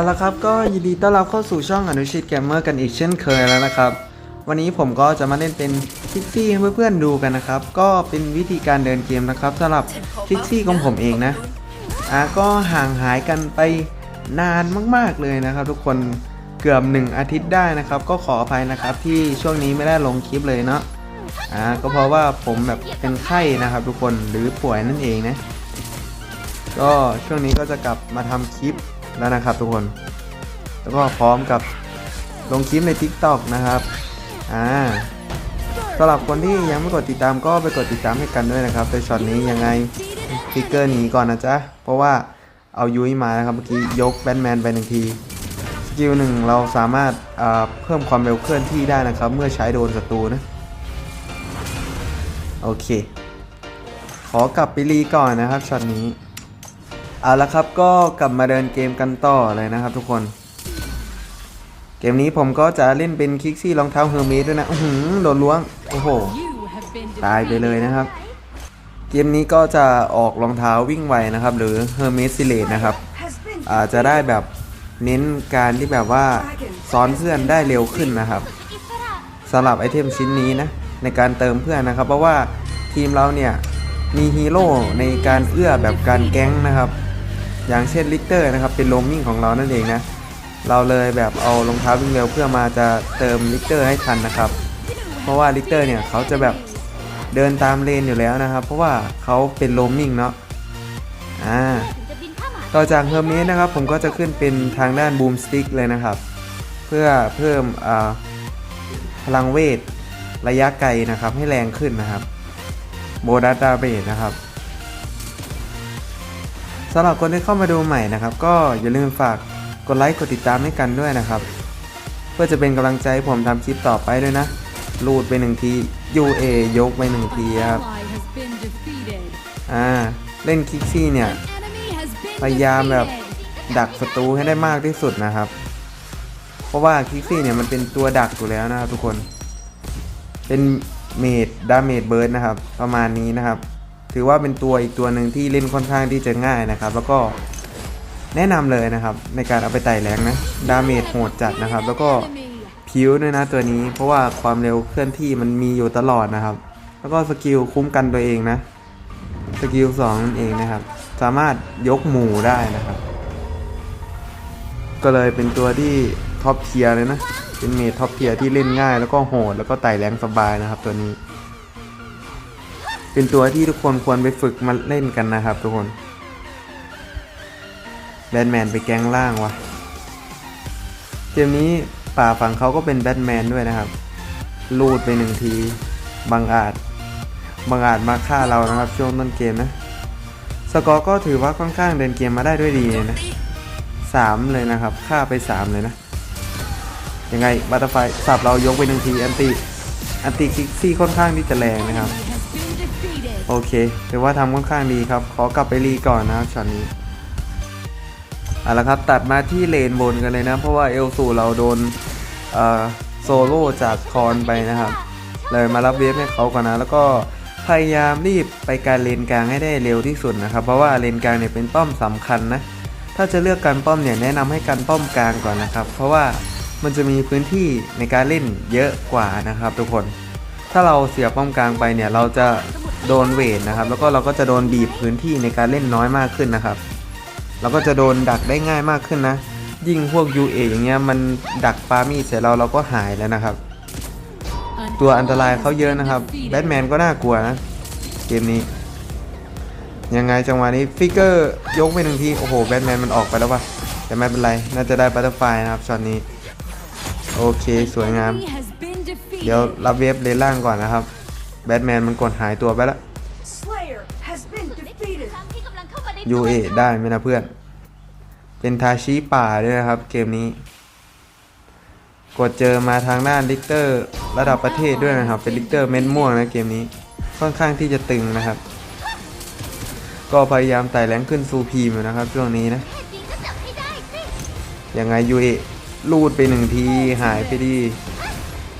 เอาละครับก็ยินดีต้อนรับเข้าสู่ช่องอนุชิตแกมเมอร์กันอีกเช่นเคยแล้วนะครับ วันนี้ผมก็จะมาเล่นเป็นพิกซี่ให้เพื่อนๆดูกันนะครับ ก็เป็นวิธีการเดินเกมนะครับสำหรับพิกซี่ของผมเองนะอะก็ห่างหายกันไปนานมากๆเลยนะครับ ทุกคนเกือบหนึ่งอาทิตย์ได้นะครับ ก็ขออภัยนะครับที่ช่วงนี้ไม่ได้ลงคลิปเลยเนาะอ่าก็เพราะว่าผมแบบเป็นไข้นะครับ ทุกคนหรือป่วยนั่นเองนะก็ช่วงนี้ก็จะกลับมาทำคลิป แล้วนะครับทุกคน แล้วก็พร้อมกับลงคลิปใน TikTok นะครับอ่าสำหรับคนที่ยังไม่กดติดตามก็ไปกดติดตามให้กันด้วยนะครับในช็อตนี้ยังไงฟิกเกอร์หนีก่อนนะจ๊ะ เพราะว่าเอายุ้ยมานะครับเมื่อกี้ยกแบทแมนไปหนึ่งทีสกิลหนึ่งเราสามารถเพิ่มความเร็วเคลื่อนที่ได้นะครับ เมื่อใช้โดนศัตรูนะ โอเค ขอกลับไปรีก่อนนะครับช็อตนี้ เอาละครับก็กลับมาเดินเกมกันต่อเลยนะครับทุกคน เกมนี้ผมก็จะเล่นเป็นคิกซี่รองเท้าเฮอร์เมสด้วยนะอื้อหือโดนล้วง โอ้โห ตายไปเลยนะครับ เกมนี้ก็จะออกรองเท้าวิ่งไวนะครับ หรือเฮอร์เมสซิเลตนะครับอาจจะได้แบบเน้นการที่แบบว่าซ้อนเพื่อนได้เร็วขึ้นนะครับสำหรับไอเทมชิ้นนี้นะในการเติมเพื่อนนะครับ เพราะว่าทีมเราเนี่ยมีฮีโร่ในการเอื้อแบบการแก๊งนะครับ อย่างเช่นลิกเตอร์นะครับเป็นโรมมิ่งของเรานั่นเองนะเราเลยแบบเอารองเท้าวิ่งเร็วเพื่อมาจะเติมลิกเตอร์ให้ทันนะครับ เพราะว่าลิกเตอร์เนี่ยเขาจะแบบเดินตามเลนอยู่แล้วนะครับ เพราะว่าเขาเป็นโรมมิ่งเนาะอ่าต่อจากเฮอร์เมสนะครับผมก็จะขึ้นเป็นทางด้านบูมสติ๊กเลยนะครับ เพื่อเพิ่มพลังเวทระยะไกลนะครับให้แรงขึ้นนะครับโบดัตดาเบสนะครับ สำหรับคนที่เข้ามาดูใหม่นะครับ ก็อย่าลืมฝากกดไลค์กดติดตามให้กันด้วยนะครับ เพื่อจะเป็นกำลังใจให้ผมทำคลิปต่อไปด้วยนะลูดไปหนึ่งที UA ยกไปหนึ่งทีครับอ่าเล่นคิกซี่เนี่ยพยายามแบบดักศัตรูให้ได้มากที่สุดนะครับ เพราะว่าคิกซี่เนี่ยมันเป็นตัวดักอยู่แล้วนะครับทุกคน เป็นเมดดาเมจเบิร์ดนะครับ ประมาณนี้นะครับ ถือว่าเป็นตัวอีกตัวหนึ่งที่เล่นค่อนข้างที่จะง่ายนะครับ แล้วก็แนะนำเลยนะครับ ในการเอาไปไต่แรงนะดาเมจโหดจัดนะครับ แล้วก็ผิวด้วยนะตัวนี้ เพราะว่าความเร็วเคลื่อนที่มันมีอยู่ตลอดนะครับ แล้วก็สกิลคุ้มกันตัวเองนะสกิลสองนั่นเองนะครับ สามารถยกหมู่ได้นะครับ ก็เลยเป็นตัวที่ท็อปเทียร์เลยนะเป็นเมทท็อปเทียร์ที่เล่นง่ายแล้วก็โหดแล้วก็ไต่แรงสบายนะครับตัวนี้ เป็นตัวที่ทุกคนควรไปฝึกมาเล่นกันนะครับทุกคนแบทแมนไปแกงล่างวะเกมนี้ป่าฝั่งเขาก็เป็นแบทแมนด้วยนะครับ ลูดไปหนึ่งทีบังอาจบังอาจมาฆ่าเรานะครับช่วงต้นเกมนะ สกอร์ก็ถือว่าค่อนข้างเดินเกมมาได้ด้วยดีนะสามเลยนะครับฆ่าไปสามเลยนะ ยังไงบัตเตอร์ไฟสับเรายกไปหนึ่งที อันติ อันติคิกซี่ค่อนข้างที่จะแรงนะครับ โอเคถือว่าทำค่อนข้างดีครับ ขอกลับไปรีก่อนนะครับช็อตนี้เอาละครับตัดมาที่เลนบนกันเลยนะ เพราะว่าเอลสูเราโดนโซโล่จากคอนไปนะครับเลยมารับเวฟให้เขาก่อนนะ แล้วก็พยายามรีบไปการเลนกลางให้ได้เร็วที่สุดนะครับ เพราะว่าเลนกลางเนี่ยเป็นป้อมสำคัญนะ ถ้าจะเลือกการป้อมเนี่ยแนะนำให้การป้อมกลางก่อนนะครับ เพราะว่ามันจะมีพื้นที่ในการเล่นเยอะกว่านะครับ ทุกคน ถ้าเราเสียป้อมกลางไปเนี่ยเราจะ โดนเวทนะครับ แล้วก็เราก็จะโดนบีบพื้นที่ในการเล่นน้อยมากขึ้นนะครับ เราก็จะโดนดักได้ง่ายมากขึ้นนะ ยิ่งพวก UA อย่างเงี้ยมันดักปามีดใส่เราเราก็หายแล้วนะครับ ตัวอันตรายเขาเยอะนะครับแบทแมนก็น่ากลัวนะเกมนี้ยังไงจังหวะนี้ฟิกเกอร์ยกไปหนึ่งทีโอ้โหแบทแมนมันออกไปแล้ววะแต่ไม่เป็นไร น่าจะได้บัตเตอร์ไฟนะครับช็อตนี้ โอเค สวยงาม เดี๋ยวรับเวฟเลนล่างก่อนนะครับ แบทแมนมันกดหายตัวไปแล้ว Slayer has been defeated. ยูเอได้ไหมนะเพื่อน เป็นทาชิป่าด้วยนะครับเกมนี้ กดเจอมาทางด้านลิกเตอร์ระดับประเทศด้วยนะครับ เป็นลิกเตอร์เม็ดม่วงนะเกมนี้ ค่อนข้างที่จะตึงนะครับ ก็พยายามไต่แรงขึ้นซูพีมอยู่นะครับช่วงนี้นะ ยังไงยูเอลูดไปหนึ่งทีหายไปดี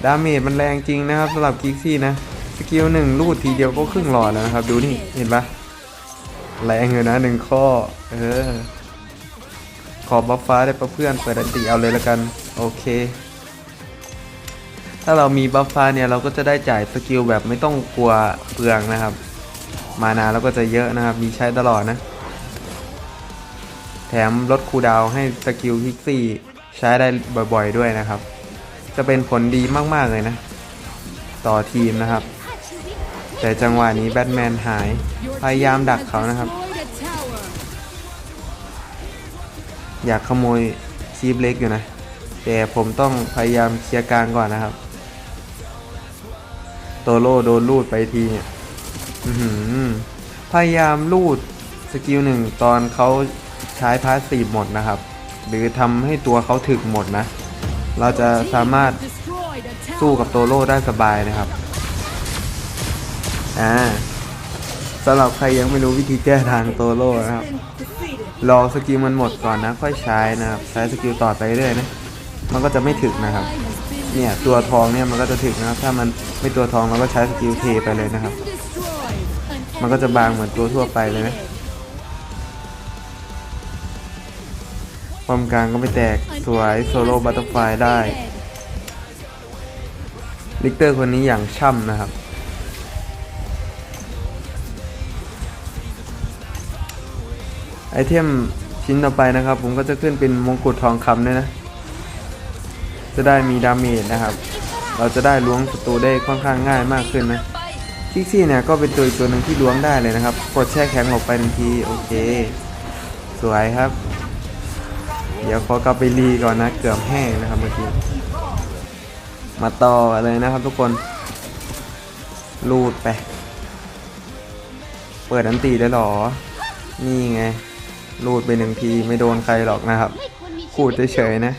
ดาเมจมันแรงจริงนะครับสำหรับกิกซี่นะส กิลหนึ่งลูดทีเดียวก็ครึ่งหลอดแล้วนะครับ ดูนี่เห็นปะแรงอยู่นะหนึ่งข้อ เออ ขอบัฟฟ้าได้ปะเพื่อนเปิดอันติเอาเลยละกัน โอเค ถ้าเรามีบัฟฟ้าเนี่ยเราก็จะได้จ่ายสกิลแบบไม่ต้องกลัวเปลืองนะครับ มานาเราก็จะเยอะนะครับ มีใช้ตลอดนะ แถมลดคูดาวให้สกิลพิกซี่ใช้ได้บ่อยๆด้วยนะครับ จะเป็นผลดีมากๆเลยนะ ต่อทีมนะครับ แต่จังหวะนี้แบทแมนหาย พยายามดักเขานะครับ อยากขโมยคีบเล็กอยู่นะ แต่ผมต้องพยายามเคลียร์กลางก่อนนะครับ โตโร่โดนลูดไปทีเนี่ยพยายามลูดสกิลหนึ่งตอนเขาใช้พาสซีฟหมดนะครับ หรือทำให้ตัวเขาถึกหมดนะ เราจะสามารถสู้กับโตโร่ได้สบายนะครับ อ่าสำหรับใครยังไม่รู้วิธีแก้ทางโตโร่นะครับ รอสกิลมันหมดก่อนนะ ค่อยใช้นะครับ ใช้สกิลต่อไปเรื่อยนะ มันก็จะไม่ถึกนะครับ เนี่ยตัวทองเนี่ยมันก็จะถึกนะครับ ถ้ามันไม่ตัวทองเราก็ใช้สกิลเทไปเลยนะครับ มันก็จะบางเหมือนตัวทั่วไปเลยนะป้อมกลางก็ไม่แตก สวยโซโล่บัตเตอร์ไฟได้ ลิกเตอร์คนนี้อย่างช่ำนะครับ ไอเทมชิ้นต่อไปนะครับ ผมก็จะขึ้นเป็นมงกุฎทองคำด้วยนะ จะได้มีดาเมจนะครับ เราจะได้ล้วงศัตรูได้ค่อนข้างง่ายมากขึ้นนะคิกซี่เนี่ยก็เป็นตัวอีกตัวหนึ่งที่ล้วงได้เลยนะครับ กดแช่แข็งหลบไปทันทีโอเค สวยครับ เดี๋ยวขอกลับไปรีก่อนนะ เกือบแห้งนะครับเมื่อกี้ มาต่อเลยนะครับทุกคนลูดไป เปิดอันตีได้หรอ นี่ไง ลูดไปหนึ่งทีไม่โดนใครหรอกนะครับ พูดเฉยๆนะ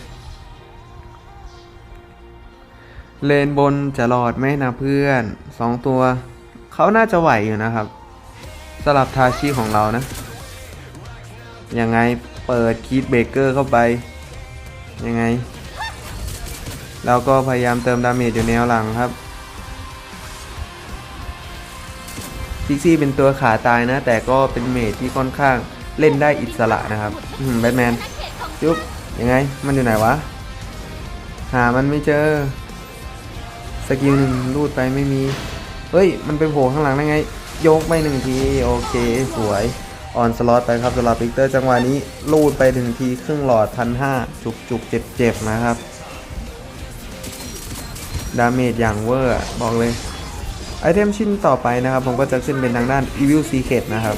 เลนบนจะรอดไหมนะเพื่อนสองตัว เขาน่าจะไหวอยู่นะครับสลับทาชิของเรานะ ยังไงเปิดคีดเบเกอร์เข้าไป ยังไง เราก็พยายามเติมดาเมจอยู่แนวหลังครับพิกซี่เป็นตัวขาตายนะ แต่ก็เป็นเมจที่ค่อนข้าง เล่นได้อิสระนะครับแบทแมนจุ๊บยังไง มันอยู่ไหนวะ หามันไม่เจอ สกิลหนึ่งรูดไปไม่มี เฮ้ย มันไปโผล่ข้างหลังได้ไง ยกไปหนึ่งที โอเค สวยออนสล็อตไปครับสำหรับพิกเตอร์จังหวะนี้รูดไปถึงทีครึ่งหลอดพันห้าจุกจุกเจ็บเจ็บนะครับ ดาเมจอย่างเวอร์ บอกเลย ไอเทมชิ้นต่อไปนะครับ ผมก็จะขึ้นเป็นทางด้าน Evil Secret นะครับ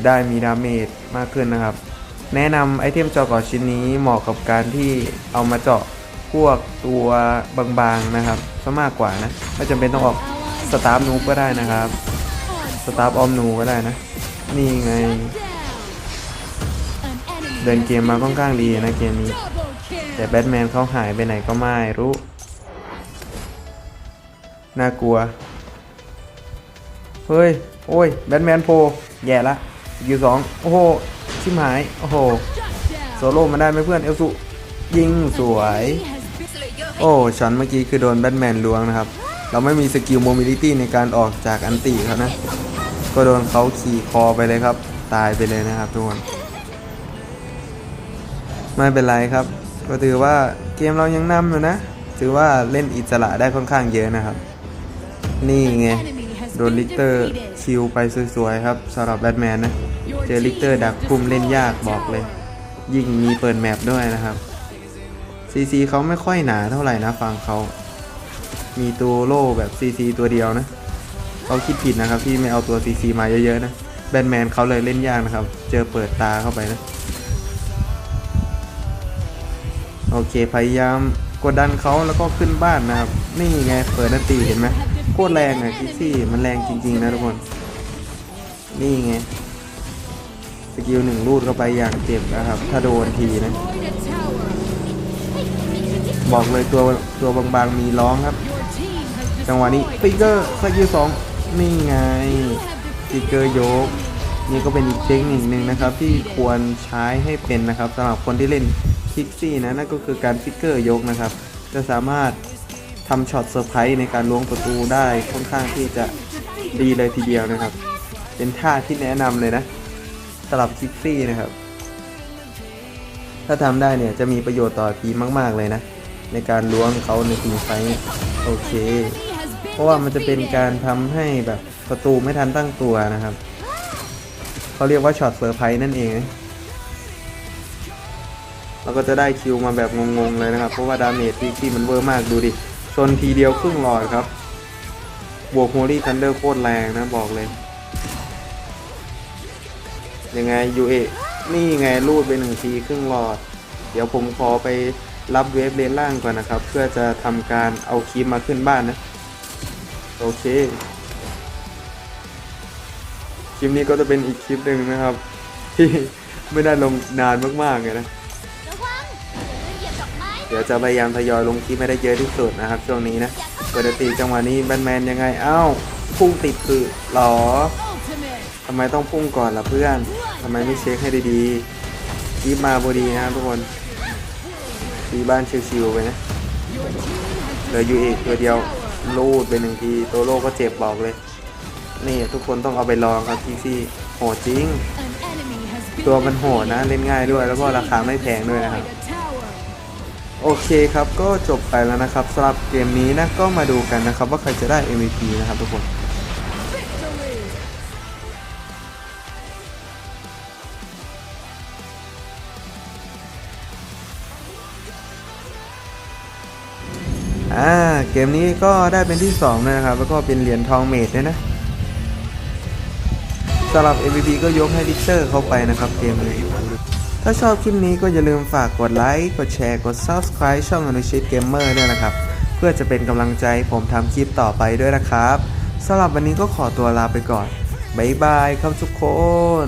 จะได้มีดาเมจมากขึ้นนะครับ แนะนำไอเทมเจาะเกาะชิ้นนี้เหมาะกับการที่เอามาเจาะพวกตัวบางๆนะครับซะมากกว่านะไม่จำเป็นต้องออกสตาร์ฟนูก็ได้นะครับสตาร์ฟออมนูก็ได้นะ นี่ไง เดินเกมมาค่อนข้างดีนะเกมนี้ แต่แบทแมนเขาหายไปไหนก็ไม่รู้ น่ากลัว เฮ้ย โอ้ย แบทแมนโพแย่ละ กิลสองโอ้โห ชิมหาย โอ้โห โซโล่มาได้ไหมเพื่อน เอลสุยิงสวย โอ้ช็อตเมื่อกี้คือโดนแบทแมนล้วงนะครับ เราไม่มีสกิลโมบิลิตี้ในการออกจากอันติเขานะ ก็โดนเขาขี่คอไปเลยครับ ตายไปเลยนะครับทุกคน ไม่เป็นไรครับ ก็ถือว่าเกมเรายังนำอยู่นะ ถือว่าเล่นอิสระได้ค่อนข้างเยอะนะครับ นี่ไง ดนลิกเตอร์คิวไปสวยๆครับสำหรับแบทแมนนะ เจอลิกเตอร์ดักคุมเล่นยากบอกเลย ยิ่งมีเปิดแมปด้วยนะครับซีซีเขาไม่ค่อยหนาเท่าไหร่นะฟังเขามีตัวโล่แบบซีซีตัวเดียวนะเขาคิดผิดนะครับที่ไม่เอาตัวซีซีมาเยอะๆนะแบทแมนเขาเลยเล่นยากนะครับ เจอเปิดตาเข้าไปนะ โอเคพยายาม กดดันเขาแล้วก็ขึ้นบ้านนะครับนี่ไงเปิดนาตีเห็นไหมโคตรแรงอะคิกซี่มันแรงจริง ๆ นะทุกคน นี่ไงสกิลหนึ่งรูดเข้าไปอย่างเจ็บนะครับ ถ้าโดนทีนะ บอกเลยตัวตัวบางๆมีร้องครับ จังหวะนี้ฟิกเกอร์สกิลสองนี่ไงฟิกเกอร์ยกนี่ก็เป็นอีกเทคนิคหนึ่งนะครับ ที่ควรใช้ให้เป็นนะครับสำหรับคนที่เล่น คิกซี่นะนั่นก็คือการฟิกเกอร์ยกนะครับ จะสามารถทำช็อตเซอร์ไพรส์ในการล้วงประตูได้ค่อนข้างที่จะดีเลยทีเดียวนะครับ เป็นท่าที่แนะนำเลยนะสำหรับคิกซี่นะครับ ถ้าทำได้เนี่ยจะมีประโยชน์ต่อทีมมาก ๆ เลยนะ ในการล้วงเขาในทีมไฟท์โอเค เพราะว่ามันจะเป็นการทำให้แบบศัตรูไม่ทันตั้งตัวนะครับเขาเรียกว่าช็อตเซอร์ไพรส์นั่นเองนะ เราก็จะได้คิวมาแบบงงๆเลยนะครับ เพราะว่าดาเมจที่ที่มันเวอร์มากดูดิชนทีเดียวครึ่งหลอดครับ บวกโฮลี่ทันเดอร์โคตรแรงนะบอกเลย ยังไงยูเอนี่ไงรูดไปหนึ่งทีครึ่งหลอด เดี๋ยวผมขอไปรับเวฟเลนล่างก่อนนะครับ เพื่อจะทำการเอาคลิปมาขึ้นบ้านนะ โอเคคลิปนี้ก็จะเป็นอีกคลิปหนึ่งนะครับ ที่ไม่ได้ลงนานมากๆเลยนะ เดี๋ยวจะพยายามทยอยลงคลิปให้ได้เยอะที่สุดนะครับช่วงนี้นะปกติจังหวะนี้แบทแมนยังไงเอ้าพุ่งติดคือหรอทำไมต้องพุ่งก่อนล่ะเพื่อนทำไมไม่เช็คให้ดีๆคลิปมาพอดีนะครับทุกคนทีบ้านชิวๆไปนะเหลืออยู่อีกตัวเดียวลูดไปหนึ่งทีโตโร่ก็เจ็บบอกเลย นี่ทุกคนต้องเอาไปลองครับพี่ซี่โหดจริง ตัวมันโหดนะเล่นง่ายด้วยแล้วก็ราคาไม่แพงด้วยนะครับ โอเคครับก็จบไปแล้วนะครับสำหรับเกมนี้นะก็มาดูกันนะครับว่าใครจะได้ MVP นะครับทุกคนอ่าเกมนี้ก็ได้เป็นที่2เลยนะครับ แล้วก็เป็นเหรียญทองเมดด้วยนะสำหรับ MVP ก็ยกให้ดิกเตอร์เข้าไปนะครับเกมนี้ ถ้าชอบคลิปนี้ก็อย่าลืมฝากกดไลค์กดแชร์กด Subscribe ช่องอนุชิตเกมเมอร์ด้วยนะครับ เพื่อจะเป็นกำลังใจผมทำคลิปต่อไปด้วยนะครับสำหรับวันนี้ก็ขอตัวลาไปก่อน บ๊ายบายครับทุกคน